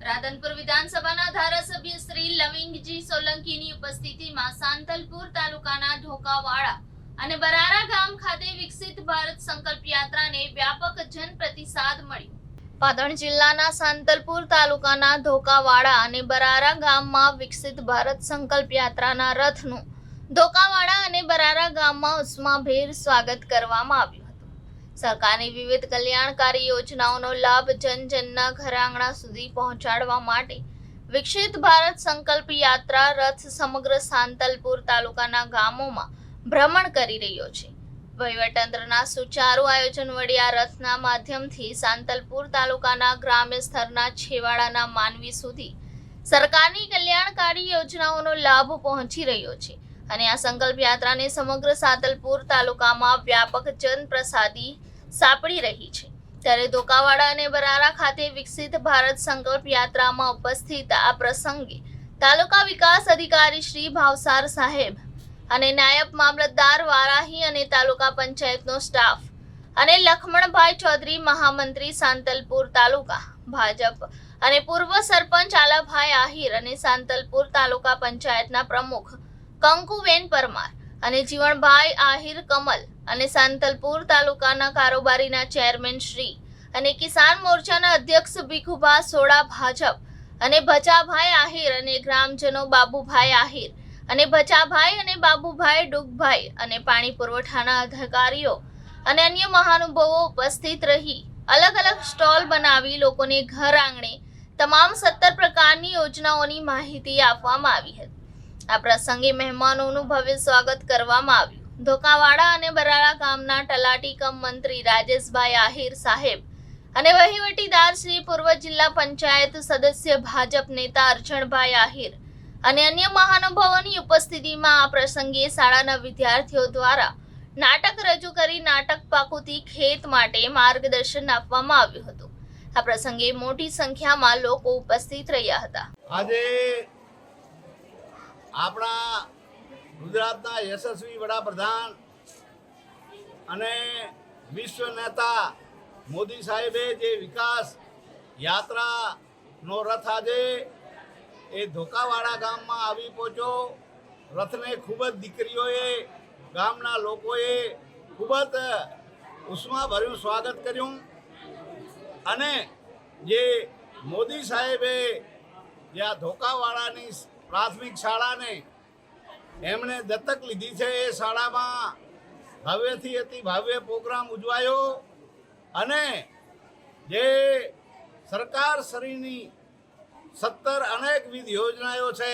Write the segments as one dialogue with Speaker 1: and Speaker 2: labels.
Speaker 1: રાધનપુર વિધાનસભાના ધારાસભ્ય શ્રી લવિંગજી સોલંકીની ઉપસ્થિતિમાં સાંતલપુર તાલુકાના ઢોકાવાડા અને બરારા ગામ ખાતે વિકસિત ભારત સંકલ્પ યાત્રાને વ્યાપક જન પ્રતિસાદ મળ્યો. પાટણ જિલ્લાના સાંતલપુર તાલુકાના ધોકાવાડા અને બરારા ગામમાં વિકસિત ભારત સંકલ્પ યાત્રાના રથનું ધોકાવાડા અને બરારા ગામમાં ઉષ્માભેર સ્વાગત કરવામાં આવ્યું. સરકારની વિવિધ કલ્યાણકારી યોજનાઓનો લાભ જન જનના ઘર આંગણા સુધી પહોંચાડવા માટે વિકસિત ભારત સંકલ્પ યાત્રા રથ સમગ્ર સાંતલપુર તાલુકાના ગામોમાં ભ્રમણ કરી રહ્યો છે. વહીવટતંત્રના સુચારુ આયોજન વડી આ રથના માધ્યમથી સાંતલપુર તાલુકાના ગ્રામ્ય સ્તરના છેવાડાના માનવી સુધી સરકારની કલ્યાણકારી યોજનાઓનો લાભ પહોંચી રહ્યો છે અને આ સંકલ્પ યાત્રાને સમગ્ર સાતલપુર તાલુકામાં વ્યાપક જન પ્રસાદી સાંપડી રહી છે. ત્યારે ધોકાવાડા અને બરારા ખાતે વિકસિત ભારત સંકલ્પ યાત્રામાં ઉપસ્થિત આ પ્રસંગે તાલુકા વિકાસ અધિકારી શ્રી ભાવસાર સાહેબ અને નાયબ મામલતદાર વારાહી અને તાલુકા પંચાયતનો સ્ટાફ અને લખમણભાઈ ચૌધરી, મહામંત્રી સાંતલપુર તાલુકા, ભાજપ અને પૂર્વ સરપંચ આલાભાઈ આહિર અને સાંતલપુર તાલુકા પંચાયતના પ્રમુખ કંકુબેન પરમાર અને જીવણભાઈ આહિર કમલ અને સાંતલપુર તાલુકાના કારોબારીના ચેરમેન શ્રી અને કિસાન મોરચાના અધ્યક્ષ ભીખુભા સોડા ભાજપ અને ભચાભાઈ આહિર અને ગ્રામજનો બાબુભાઈ આહિર અને ભચાભાઈ અને બાબુભાઈ ડુગભાઈ અને પાણી પુરવઠાના અધિકારીઓ અને અન્ય મહાનુભાવો ઉપસ્થિત રહી અલગ અલગ સ્ટોલ બનાવી લોકોને ઘર આંગણે તમામ સત્તર પ્રકારની યોજનાઓની માહિતી આપવામાં આવી હતી. આ પ્રસંગે મહેમાનોનું ભવ્ય સ્વાગત કરવામાં આવ્યું. ધોકાવાડા અને બરાળા ગામના તલાટી કમ મંત્રી રાજેશભાઈ આહિર સાહેબ અને વહીવટીદાર શ્રી પૂર્વ જિલ્લા પંચાયત સદસ્ય ભાજપ નેતા અર્જણભાઈ આહિર અને અન્ય મહાનુભાવોની ઉપસ્થિતિમાં આ પ્રસંગે શાળાના વિદ્યાર્થીઓ દ્વારા નાટક રજૂ કરી નાટક પાકુતી ખેત માટે માર્ગદર્શન આપવામાં આવ્યું હતું. આ પ્રસંગે મોટી સંખ્યામાં લોકો ઉપસ્થિત રહ્યા હતા.
Speaker 2: આજે આપણા ગુજરાતના યશસ્વી વડાપ્રધાન અને વિશ્વ નેતા મોદી સાહેબે જે વિકાસ યાત્રાનો રથ આજે એ ધોકાવાડા ગામમાં આવી પહોંચ્યો. રથને ખૂબ જ દીકરીઓએ, ગામના લોકોએ ખૂબ જ ઉષ્માભર્યું સ્વાગત કર્યું. અને જે મોદી સાહેબે જે આ ધોકાવાડાની પ્રાથમિક શાળાને એમણે દત્તક લીધી છે એ શાળામાં ભવ્યથી અતિ ભવ્ય પ્રોગ્રામ ઉજવાયો અને જે સરકાર શ્રીની સત્તર અનેકવિધ યોજનાઓ છે,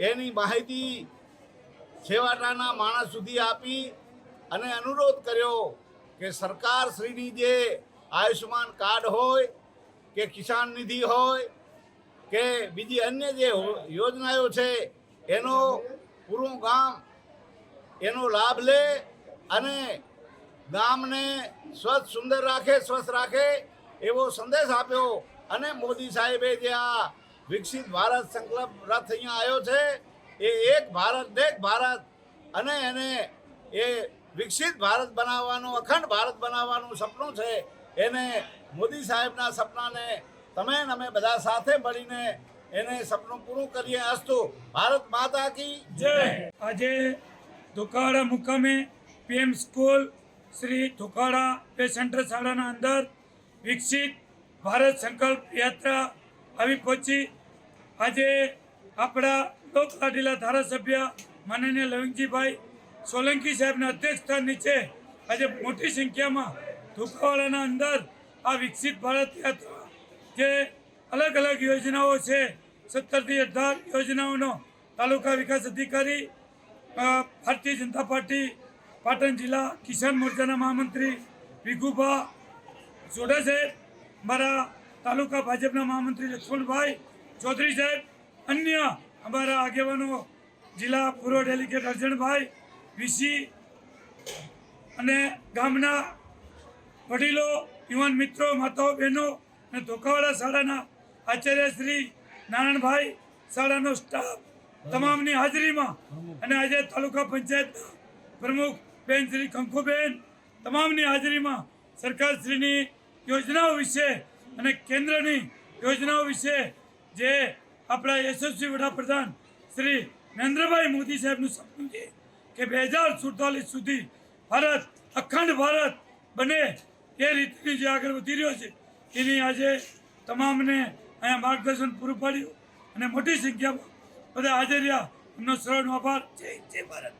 Speaker 2: એની માહિતી છેવાટાના માણસ સુધી આપી અને અનુરોધ કર્યો કે સરકાર શ્રીની જે આયુષ્યમાન કાર્ડ હોય કે કિસાન નિધિ હોય કે બીજી અન્ય જે યોજનાઓ છે, એનો પૂરું ગામ એનો લાભ લે અને ગામને સ્વચ્છ સુંદર રાખે, સ્વસ્થ રાખે એવો સંદેશ આપ્યો. અને મોદી સાહેબે જે આ વિકસિત ભારત સંકલ્પ રથ અહીંયા આવ્યો છે, એ એક ભારત દેખ ભારત અને એને એ વિકસિત ભારત બનાવવાનું, અખંડ ભારત બનાવવાનું સપનું છે. એને મોદી સાહેબના સપનાને તમે અમે બધા સાથે મળીને એને સપનું પૂરું કરીએ અસ્તુ. ભારત માતા કી
Speaker 3: જય. આજે ધોકાળા મુકામે PM school Shri Dhokala pay centre શાળાના અંદર વિકસિત ભારત સંકલ્પ યાત્રા આવી પહોંચી. આજે આપણા લોકલાડીલા ધારાસભ્ય માનનીય લવિંગજીભાઈ સોલંકી સાહેબના અધ્યક્ષસ્થાન નીચે આજે મોટી સંખ્યામાં ધોકાવાળાના અંદર આ વિકસિત ભારત યાત્રા જે અલગ અલગ યોજનાઓ છે. સત્તરથી અઢાર યોજનાઓનો તાલુકા વિકાસ અધિકારી ભારતીય જનતા પાર્ટી, પાટણ જિલ્લા કિસાન મોરચાના મહામંત્રી વિગુભા જોડા સાહેબ મારા તાલુકા ભાજપના મહામંત્રી લક્ષ્મણભાઈ ચૌધરી સાહેબ, અન્ય અમારા આગેવાનો જિલ્લા પૂર્વ ડેલિગેટ અર્જણભાઈ, વીસી અને ગામના વડીલો, યુવાન મિત્રો, માતાઓ, બહેનો અને ધોકાવાડા શાળાના આચાર્ય શ્રી નારાયણભાઈ શાળાનો સ્ટાફ તમામની હાજરીમાં અને આજે તાલુકા પંચાયતના પ્રમુખ બેન શ્રી કંકુબેન તમામની હાજરીમાં સરકારશ્રીની યોજનાઓ વિશે અને કેન્દ્રની યોજનાઓ વિશે જે આપણા યશસ્વી વડાપ્રધાન શ્રી નરેન્દ્રભાઈ મોદી સાહેબનું સપનું છે કે બે હજાર સુડતાલીસ સુધી ભારત, અખંડ ભારત બને એ રીતની જે આગળ વધી રહ્યો છે. એની આજે તમામને અહીંયા માર્ગદર્શન પૂરું પાડ્યું અને મોટી સંખ્યામાં બધા હાજર રહ્યા. એમનો સરળનો આભાર. જય જય ભારત.